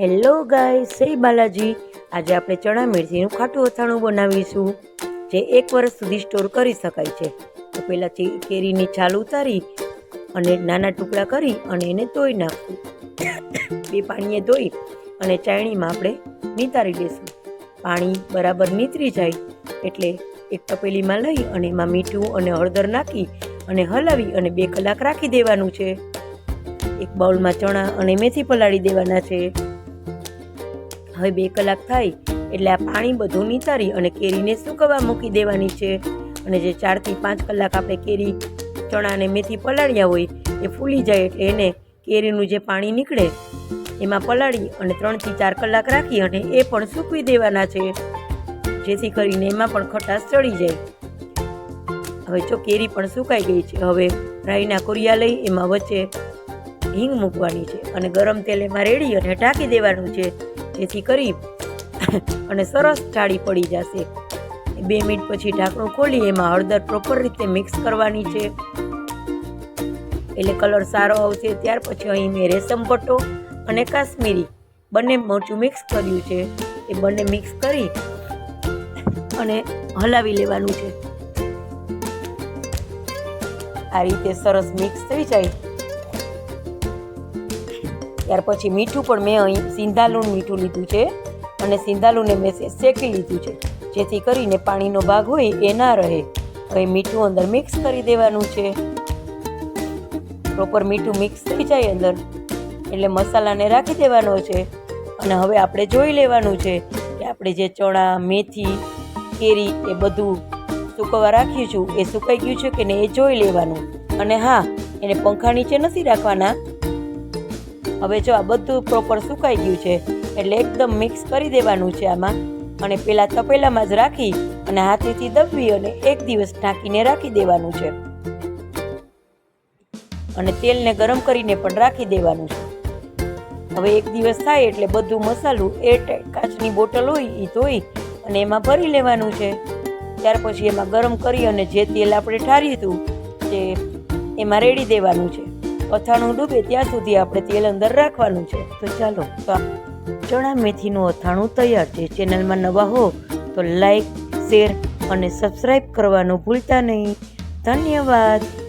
Hello ગાય સે બાલાજી. આજે આપણે ચણા મિરચીનું ખાટું અથાણું બનાવીશું, જે એક વર્ષ સુધી સ્ટોર કરી શકાય છે. તો પહેલાં કેરીની છાલ ઉતારી અને નાના ટુકડા કરી અને એને ધોઈ નાખવું બે પાણીએ ધોઈ અને ચાયણીમાં આપણે નિતારી દઈશું પાણી બરાબર નીતરી જાય એટલે એક તપેલીમાં લઈ અને એમાં મીઠું અને હળદર નાખી અને હલાવી અને બે કલાક રાખી દેવાનું છે. એક બાઉલમાં ચણા અને મેથી પલાળી દેવાના છે. હવે બે કલાક થાય એટલે આ પાણી બધું નીતારી અને કેરીને સૂકવવા મૂકી દેવાની છે. અને જે ચારથી પાંચ કલાક આપણે કેરી, ચણા અને મેથી પલાળ્યા હોય એ ફૂલી જાય એટલે એને કેરીનું જે પાણી નીકળે એમાં પલાળી અને ત્રણથી ચાર કલાક રાખી અને એ પણ સૂકવી દેવાના છે. જેથી કરીને એમાં પણ ખટાશ ચડી જાય. હવે જો કેરી પણ સુકાઈ ગઈ છે, હવે રાઈના કોરિયા લઈ એમાં વચ્ચે હિંગ મૂકવાની છે અને ગરમ તેલ એમાં રેડી અને ઢાંકી દેવાનું છે. જેથી કરી અને સરસ જાળી પડી જશે. બે મિનિટ પછી ઢાંકણું ખોલી, એમાં હળદર પ્રોપર રીતે મિક્સ કરવાની છે. એટલે કલર સારો આવશે. ત્યાર પછી અહીં મેં રેશમ પટ્ટો અને કાશ્મીરી બંને મરચું મિક્સ કર્યું છે. એ બંને મિક્સ કરી અને હલાવી લેવાનું છે. આ રીતે સરસ મિક્સ થઈ જાય. ત્યાર પછી મીઠું પણ મેં અહીં સિંધાલુણ મીઠું લીધું છે અને સિંધાલુને મેં શેકી લીધું છે. જેથી કરીને પાણીનો ભાગ હોય એ ના રહે. હવે મીઠું અંદર મિક્સ કરી દેવાનું છે. પ્રોપર મીઠું મિક્સ થઈ જાય અંદર. એટલે મસાલાને રાખી દેવાનો છે. અને હવે આપણે જોઈ લેવાનું છે કે આપણે જે ચણા, મેથી, કેરી એ બધું સૂકવવા રાખ્યું છું, એ સુકાઈ ગયું છે કે નહીં એ જોઈ લેવાનું. અને હા, એને પંખા નીચે નથી રાખવાના. હવે જો આ બધું પ્રોપર સુકાઈ ગયું છે, એટલે એકદમ મિક્સ કરી દેવાનું છે આમાં. અને પેલા તપેલામાં જ રાખી અને હાથેથી દબવી અને એક દિવસ ઢાંકીને રાખી દેવાનું છે. અને તેલને ગરમ કરીને પણ રાખી દેવાનું છે. હવે એક દિવસ થાય એટલે બધું મસાલું એ કાચની બોટલ હોય એ ધોઈ અને એમાં ભરી લેવાનું છે. ત્યાર પછી એમાં ગરમ કરી અને જે તેલ આપણે ઠાર્યું હતું તે એમાં રેડી દેવાનું છે. અથાણું ડૂબે ત્યાં સુધી આપણે તેલ અંદર રાખવાનું છે. તો ચાલો ચણા મેથીનું અથાણું તૈયાર છે. ચેનલમાં નવા હો તો લાઈક, શેર અને સબસ્ક્રાઈબ કરવાનું ભૂલતા નહીં. ધન્યવાદ.